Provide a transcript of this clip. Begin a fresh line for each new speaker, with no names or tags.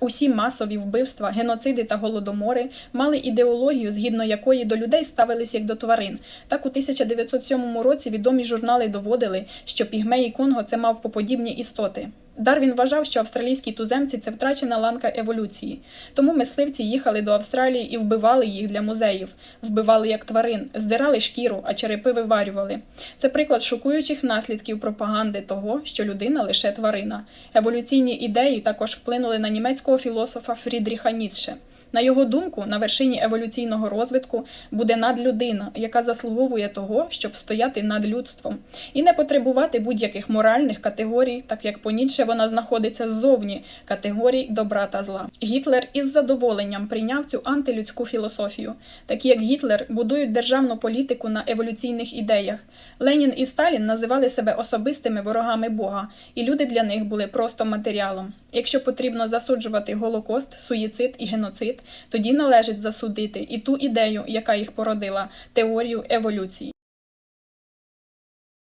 Усі масові вбивства, геноциди та голодомори мали ідеологію, згідно якої до людей ставились як до тварин. Так у 1907 році відомі журнали доводили, що пігмеї Конго це мавпоподібні істоти. Дарвін вважав, що австралійські туземці це втрачена ланка еволюції. Тому мисливці їхали до Австралії і вбивали їх для музеїв, вбивали як тварин, здирали шкіру, а черепи виварювали. Це приклад шокуючих наслідків пропаганди того, що людина лише тварина. Еволюційні ідеї також вплинули на німецького філософа Фрідріха Ніцше. На його думку, на вершині еволюційного розвитку буде надлюдина, яка заслуговує того, щоб стояти над людством, і не потребувати будь-яких моральних категорій, так як понідше вона знаходиться ззовні категорій добра та зла. Гітлер із задоволенням прийняв цю антилюдську філософію. Такі як Гітлер будують державну політику на еволюційних ідеях. Ленін і Сталін називали себе особистими ворогами Бога, і люди для них були просто матеріалом. Якщо потрібно засуджувати голокост, суїцид і геноцид, тоді належить засудити і ту ідею, яка їх породила теорію еволюції.